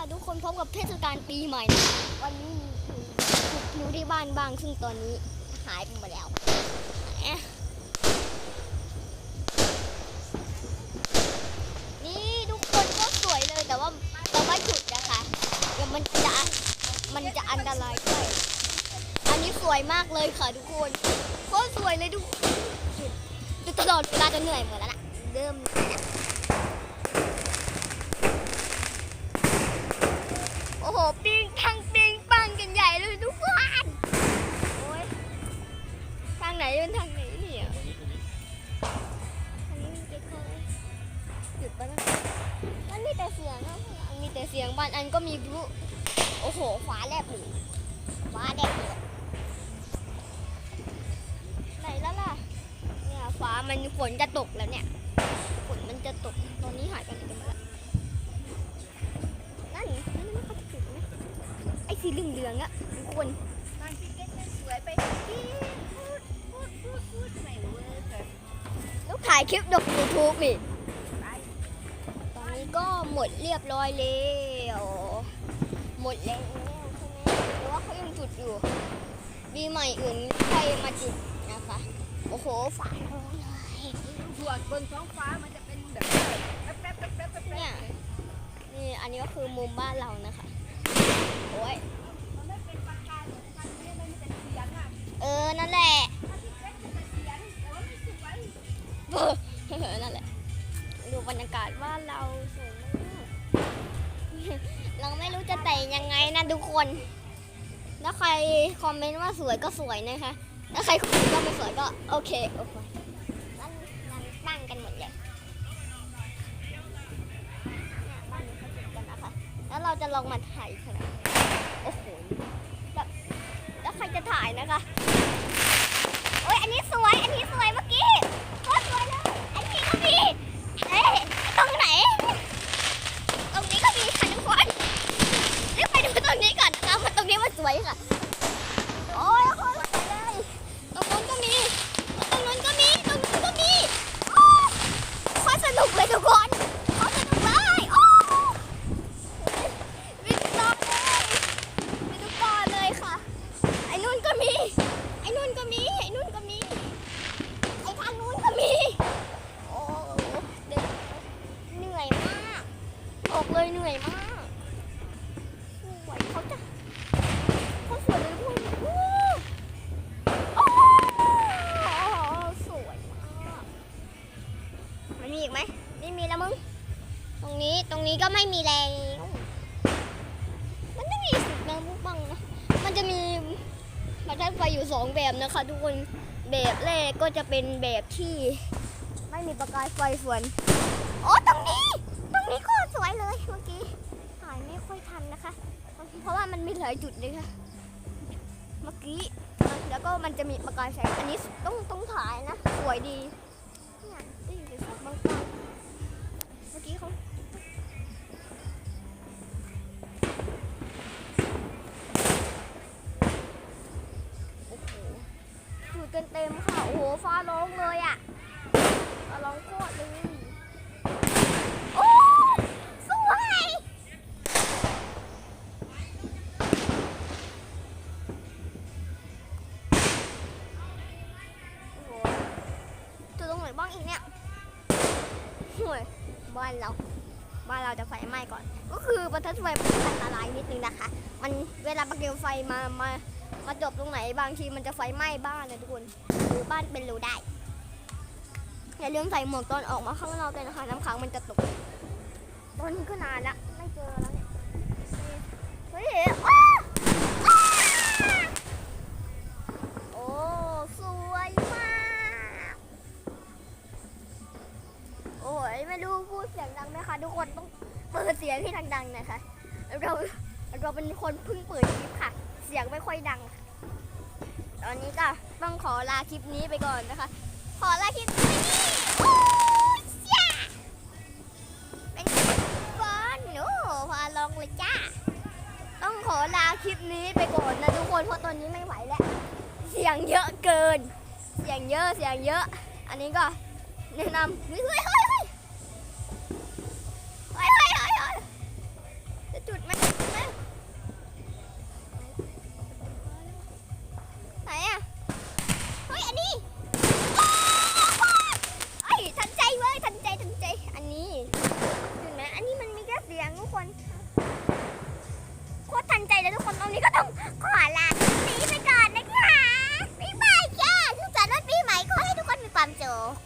ค่ะทุกคนพบกับเทศกาลปีใหม่นะวันนี้มีคือยู่ที่บ้านบ้างซึ่งตอนนี้หายไปหมดแล้วนี่ทุกคนก็สวยเลยแต่ว่าแต่ว่าหยุดนะคะเดี๋ยวมันจะมันจะอันตรายด้วยอันนี้สวยมากเลยค่ะทุกคนโคตรสวยเลยทุกหยุดหยุดตลอดเวลาจะเหนื่อยหมดแล้วนะเริ่ม โอ้โห ปิงทั้งปิงปังกันใหญ่เลยทุกคนโอ้ยทางไหนเป็นทางไหนเนี่ยทางนี้มันจะเข้าหยุดปะนะมันมีแต่เสียงนะมันมีแต่เสียงบางอันก็มีบลุโอ้โหฟ้าแลบเลยฟ้าแลบเลยไหนแล้วล่ะเนี่ยฟ้ามันฝนจะตกแล้วเนี่ยฝนมันจะตกตอนนี้หายไปไหนกันหมดแล้ว สีเหลืองเหลืองอะทุกคนบางทีเก็ตสวยไปที่พูดพูดพูดพูดไม่เวิร์กเลยต้องถ่ายคลิปลงยูทูบอีกตอนนี้ก็หมดเรียบร้อยแล้วหมดแล้วใช่ไหมแต่ว่าเขายังจุดอยู่ปีใหม่อื่นใครมาจุดนะคะโอ้โหฝาร้องเลยส่วนบนท้องฟ้ามันจะเป็นแบบแป๊บแป๊บแป๊บแป๊บแป๊บเนี่ยนี่อันนี้ก็คือมุมบ้านเรานะคะ บรรยากาศบ้าเราสวยมากเราไม่รู้จะแต่งยังไงนะทุกคน ถ้าใครคอมเมนต์ว่าสวยก็สวยนะคะ ถ้าใครคอมเมนต์ว่าไม่สวยก็โอเคโอเคนั่นตั้งกันหมดเลยนี่บ้านนี้เขาจุดกันนะคะ แล้วเราจะลองมาถ่ายขนาดโอ้โหแล้วแล้วใครจะถ่ายนะคะ โอ้ยอันนี้สวย อันนี้สวยเมื่อกี้โคตรสวยเลย อันนี้ก็มีเอ๊ะตรงไหน ตรงนี้ก็มีค่ะทุกคนรีบไปดูตรงนี้ก่อนนะคะเพราะตรงนี้มันสวยค่ะ โอ้ยโคตรสวยเลยตรงนู้นก็มี ตรงนู้นก็มี ตรงนู้นก็มีโอ้โคตรสนุกเลยทุกคนโคตรสนุกเลยโอ้วิ่งต่อเลยไปดูก่อนเลยค่ะ ไอ้นู่นก็มี ไอ้นู่นก็มี ไอ้นู่นก็มี ไอ้ทางนู้นก็มี โอ้เด็กเหนื่อยมากบอกเลยเหนื่อยมากสวยเขาจะเขาสวยเลยทุกคนโอ้โอ้สวยมากมันมีอีกไหมไม่มีแล้วมึง ตรงนี้ ตรงนี้ก็ไม่มีแล้ว มันไม่มีสุดนะปุ๊บปังนะ มันจะมี ประทัดไฟอยู่สองแบบนะคะ ทุกคนแบบแรกก็จะเป็นแบบที่ ไม่มีประกายไฟส่วนโอ้ตรงนี้ ตรงนี้ก็สวยเลยเมื่อกี้ถ่ายไม่ค่อยทันนะคะ เพราะว่ามันมีหลายจุดเลยค่ะ เมื่อกี้แล้วก็มันจะมีประกายแสงอันนี้ต้องต้องถ่ายนะ สวยดีเนี่ยได้ยินสียงบางๆเมื่อกี้เขา เต็มค่ะ โอ้โห ฟ้าร้องเลยอะฟ้าร้องโคตรเลย โอ้ สวย โอ้โหจุดตรงไหนบ้างอีกเนี่ยห่วยบ้านเราบ้านเราจะไฟไหม้ก่อน ก็คือประทัดไฟมันอันตรายนิดนึงนะคะ มันเวลาประเกลไฟมามา มาจบตรงไหนบางทีมันจะไฟไหม้บ้านนะทุกคนหรือบ้านเป็นรูได้อย่าลืมใส่หมวกตอนออกมาข้างนอกด้วยนะคะน้ำค้างมันจะตกตอนนี้ก็นานละไม่เจอแล้วเนี่ยเฮ้ยอ้าอ้โอ้สวยมาก โอ้ยไม่รู้พูดเสียงดังไหมคะทุกคนต้องเปิดเสียงให้ดังๆนะคะเราเราเป็นคนเพิ่งเปิดคลิปค่ะ สียงไม่ค่อยดัง ตอนนี้ก็ต้องขอลาคลิปนี้ไปก่อนนะคะ ขอลาคลิปนี้โอ้ยเชี่ยเป็นบอลโอ้พาลองเลยจ้า ต้องขอลาคลิปนี้ไปก่อนนะทุกคน เพราะตอนนี้ไม่ไหวแล้ว เสียงเยอะเกิน เสียงเยอะ เสียงเยอะ อันนี้ก็แนะนำเฮ้ยเฮ้ยเฮ้ย ต้องขอลา